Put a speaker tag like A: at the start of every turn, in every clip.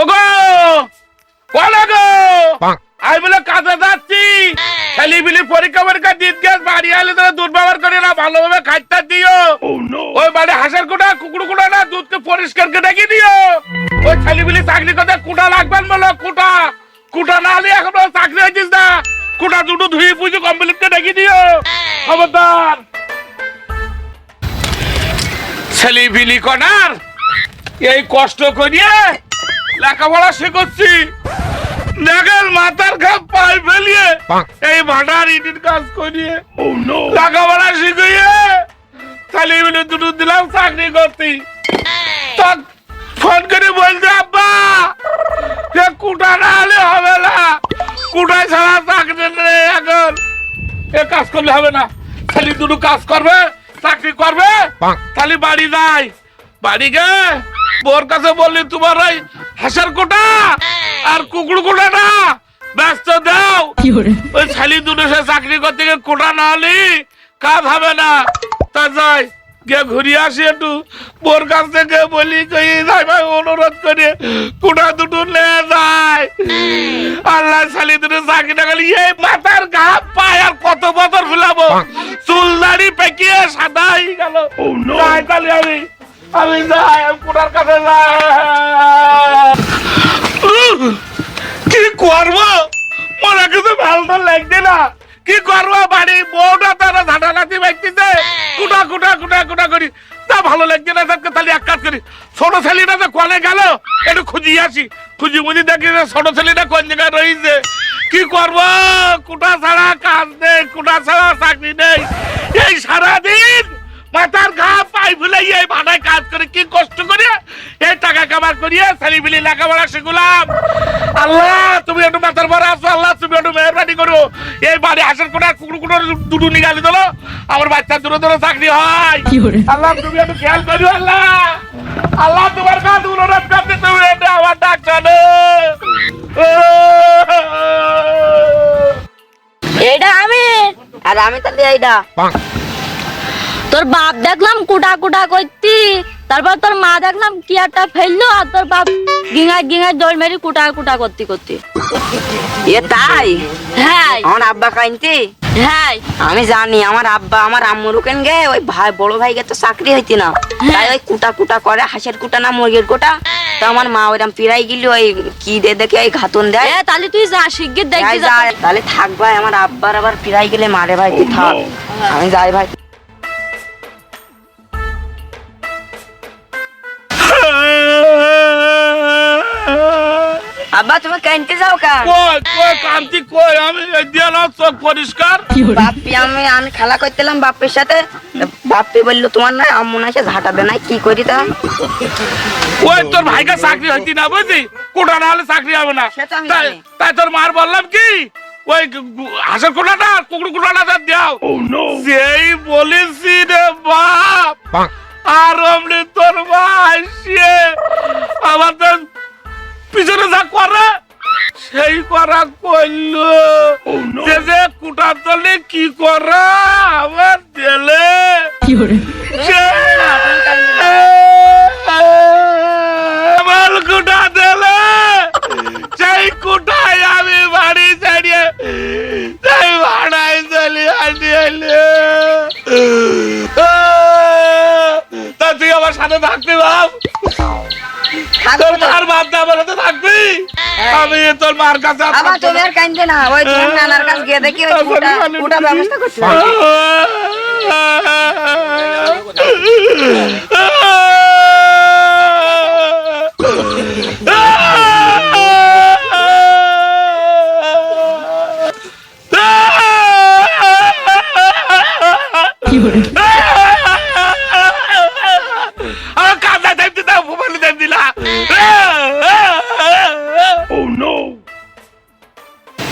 A: ওগো বলো গো! আমি বলে কাজে যাচ্ছি। ছেলে বিলি পরীক্ষা পরীক্ষা দিত গেছ বাড়ি আলে তোরা দুধ ব্যবহার করে না ভালোভাবে খাইতে দিও। ওই বাড়ি হাঁসের কুটা কুকুর কুটা না দুধকে পরিষ্কার করে রেখে দিও। ওই ছেলে বিলি চাকরি করতে কুটা লাগবেন বলো কুটা কুটা না হলে এখনও চাকরি হয়েছিস না। কুটা দুটো ধুয়ে পুজো কমপ্লিট করে রেখে দিও। খবরদার। ছেলে বিলি কনার এই কষ্ট করিয়ে লেখাপড়া শিখছি নাগাল মাথার ঘাম পাই ফেলিয়ে এই ভাটার ইটির কাজ করিয়ে লেখাপড়া শিখিয়ে খালি বলে দুটো দিলাম চাকরি করতে। ফোন করে বলছে আব্বা যে কুটা না হলে হবে না। কুটায় ছাড়া চাকরি নেই এখন। এ কাজ করলে হবে না। খালি দুটো কাজ করবে চাকরি করবে খালি বাড়ি যাই বাড়ি গে বোর কাছে বললি তোমার ওই হাসার কোটা আর কুকুর কোটাটা ব্যস্ত দাও। ওই ছালি দুটো সে চাকরি করতে গিয়ে কোটা না হলে কাজ হবে না। তা যাই গিয়ে ঘুরিয়ে আসি একটু। বোর কাছ থেকে বলি কই যাই ভাই অনুরোধ করে কোটা দুটো নে যায় আল্লাহ শালি দুটো চাকরি না গেলে এই মাথার ঘা পায় আর কত বছর ফুলাবো? চুল দাড়ি পেকিয়ে সাদা হয়ে গেল যাই তাহলে আমি আমি যাই কোটার কাছে কি করব? মনে কিছু ভালো লাগছে না। কি করব? বাড়ি বউটা তারা ঝাঁটালাতি ব্যক্তিতে কুটা কুটা কুটা কুটা করি। তা ভালো লাগছে না তাকে তাহলে এক কাজ করি। ছোট ছেলেটা তো কলে গেল, একটু খুঁজিয়ে আসি। খুঁজি মুজি দেখি ছোট ছেলেটা কোন জায়গায় রয়েছে। কি করব? কুটা ছাড়া কাজ নেই, কুটা ছাড়া চাকরি নেই। এই সারাদিন মাথার ঘা পাই ভুলে এই ভাড়ায় কাজ করে কি কষ্ট করে? এই টাকা কামার করিয়ে ছেলে বিলি লেখাপড়া শিখলাম। আল্লাহ তুমি একটু মাথার পরে আসো আল্লাহ তুমি একটু মেহরবানি করো। এই বাড়ি আসার করে কুকুর কুকুর দুটো নিগালি দিলো। আমার বাচ্চা দূরে দূরে চাকরি হয়। আল্লাহ তুমি একটু খেয়াল করো আল্লাহ। আল্লাহ তোমার কাজ অনুরোধ করতে তুমি একটু আমার ডাক শোনো
B: এইটা আমি আর আমি তাহলে এইটা তোর বাপ দেখলাম কুটা কুটা করতি তারপর তোর মা দেখলাম কি একটা ফেলল আর তোর বাপ গিঙায় গিঙায় দৌড় মেরি কুটা কুটা করতে করতে।
C: এ তাই?
B: হ্যাঁ।
C: আমার আব্বা কাইনতে?
B: হ্যাঁ।
C: আমি জানি আমার আব্বা আমার আম্মুরু কেন গে ওই ভাই বড় ভাইকে তো চাকরি হইতি না। তাই ওই কুটা কুটা করে হাঁসের কুটা না মুরগির কুটা তো আমার মা ওইরকম পিরাই গেলি ওই কি দে দেখে ওই ঘাতন দেয়।
B: তাহলে তুই যা শিগগির দেখবি যা।
C: তাহলে থাক ভাই আমার আব্বার আবার পিরাই গেলে মারে ভাই তুই থাক। আমি যাই ভাই। আব্বা তুমি কাইনতে যাও কেন
A: কই কই কান্তি কই? আমি দিয়ে নাও চোখ পরিষ্কার।
C: বাপ্পি আমি আমি খেলা করতেলাম বাপ্পির সাথে। বাপ্পি বলল তোমার না আম্মু না এসে ঝাঁটাবে না কি করি তা?
A: ওই তোর ভাইকে চাকরি হইতি না বুঝলি? কোটা না হলে চাকরি হবে না। তাই তোর মার বললাম কি? ওই হাঁসের কোটাটা কুকুর কোটাটা দাও। সেই বলেছি রে বাপ। আর অমনি তোর ভাই সে আমাদের পিছনে যা করে সেই করা করল। যে যে কুটার তলে কি করা আমার দিলে আমার কুটা দিলে। সেই কুটায় আমি বাড়ি ছাড়িয়ে সেই ভাড়ায় চলে আসি এলে। তা তুই আমার সাথে থাকতে বাপ? তোর মার আমি তোর মার কাছে
C: আবার তুমি
A: না।
C: আর কাইনতে না ওই তোমার নানার কাছে গিয়ে দেখি ওই কুটা কুটা ব্যবস্থা করতে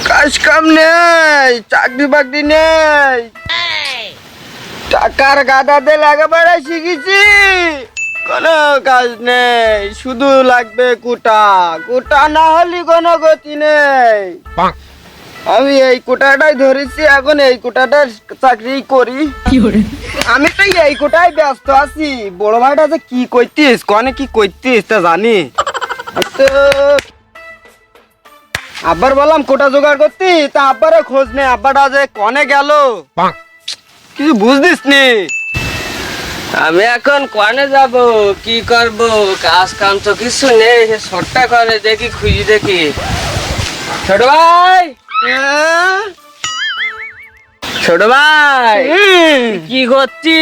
D: কাজ কাম নেই চাকরি বাকরি নেই। টাকার গাদাতে লেখাপড়া শিখেছি। কোনো কাজ নেই শুধু লাগবে কুটা। কুটা না হলে কোনো গতি নেই। আমি এই কুটাটাই ধরেছি এখন এই কুটাটার চাকরি করি। আমি তো এই কুটাই ব্যস্ত আছি। বড় ভাইটা যে কি করতিস কনে কি করতিস তা জানি। তো আব্বার বললাম কোটা জোগাড় করতি তা আব্বারও খোঁজ নেই আব্বাটা যে কনে গেল? কিছু বুঝদিস নি?
E: আমি এখন কনে যাব কি করব? কাজ কাম তো কিছু নেই সে শর্টটা করে দেখি খুঁজি দেখি। ছোট ভাই? ছোট ভাই! কি করছি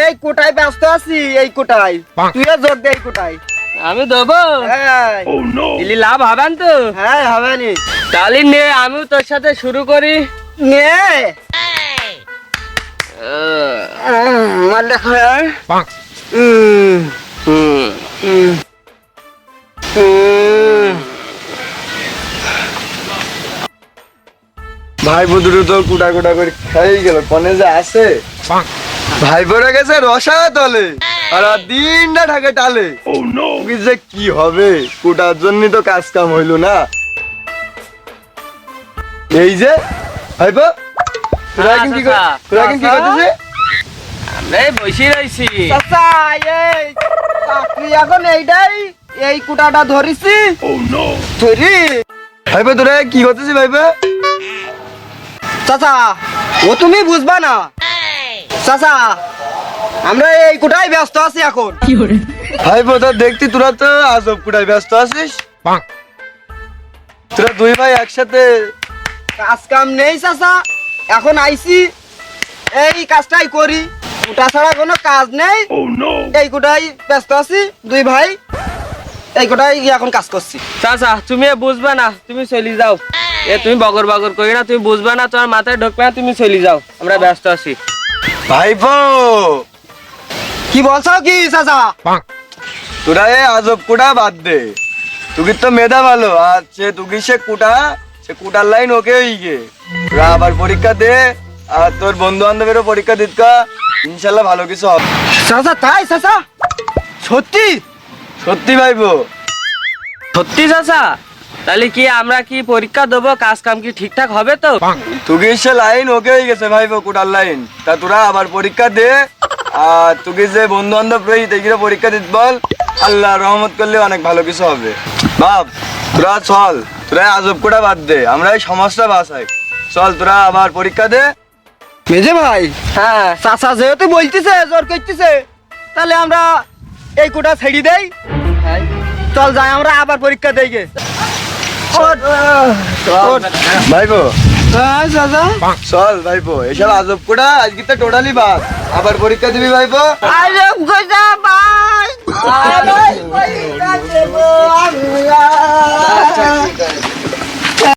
D: এই কোটায় ব্যস্ত আছি এই কোটায়। তুইও জোর দে এই কোটায়।
E: আমি দেবো।
D: হ্যাঁ
E: দিলি লাভ হবেন তো?
D: হ্যাঁ হবে নি।
E: তাহলে নে আমিও তোর সাথে শুরু করি।
D: নে।
E: আহ,
D: খায় হুম
E: হুম।
D: হুম হুম
F: ভাই বন্ধুরা তো কুটা কুটা করে খাই গেল কনে যে আছে। ভাই বোরা গেছে রসা তলে আর আর দিনটা ঢাকে টালে কি যে কি হবে? কুটার জন্য তো কাজ কাম হইল না। এই যে ভাইবো তোরা এখন কি কর- তোরা এখন কি করতেছে
E: আমরা বসে রয়েছি
D: চাচা এই চাকরি এখন এইটাই এই কুটাটা ধরিছি। ধরি।
F: ভাইবো তোরা কি করতেছিস ভাইবো
D: চাচা ও তুমি বুঝবা না। চাচা আমরা এই কুটাই ব্যস্ত আছি এখন।
F: ভাইবো তো দেখতি তোরা তো আজব কুটায় ব্যস্ত আছিস। তোরা দুই ভাই একসাথে
D: কাজ কাম নেই চাচা এখন আইছি এই কাজটাই করি। কুটা ছাড়া কোনো কাজ নেই। এই কুটাই ব্যস্ত আছি দুই ভাই এই কুটাই এখন কাজ করছি।
E: চাচা তুমি এ বুঝবে না তুমি চলে যাও। এ তুমি বগর বগর করি না তুমি বুঝবে না তোমার মাথায় ঢুকবে না তুমি চলে যাও। আমরা ব্যস্ত আছি।
F: ভাইবো
D: কি বলছো কি চাচা?
F: তোরা এ আজব কুটা বাদ দে। তুই তো মেধা ভালো আর সে তুই সে কুটা সে কুটার লাইন ওকে গে। তোরা আবার পরীক্ষা দে আর তোর বন্ধু বান্ধবেরও পরীক্ষা দিতকা ইনশাল্লাহ ভালো কিছু হবে।
D: চাচা তাই চাচা? সত্যি?
F: সত্যি ভাইবো।
E: সত্যি চাচা? তাহলে কি আমরা কি পরীক্ষা দেবো কাজ কাম কি ঠিকঠাক হবে তো?
F: তুই সে লাইন ওকে হয়ে গেছে ভাইবো কুটার লাইন তা তোরা আবার পরীক্ষা দে আর তুই যে বন্ধু বান্ধব রয়েছে এগুলো পরীক্ষা দিত বল। আল্লাহ রহমত করলে অনেক ভালো কিছু হবে। বাপ তোরা চল তোরা আজব কুটা বাদ দে। আমরা এই সমাজটা বাঁচাই। চল তোরা আবার পরীক্ষা দে।
D: মেজে ভাই
E: হ্যাঁ।
D: চাচা যেহেতু বলতেছে জোর করতেছে তাহলে আমরা এই কোটা ছেড়ে দেই। চল যাই আমরা আবার পরীক্ষা দেই গে। হ্যাঁ চাচা
F: চল ভাইবো এসব আজব কুটা আজকে তো টোটালি বাদ আবার পরীক্ষা দিবি ভাইবো
D: আরে গোজা ভাই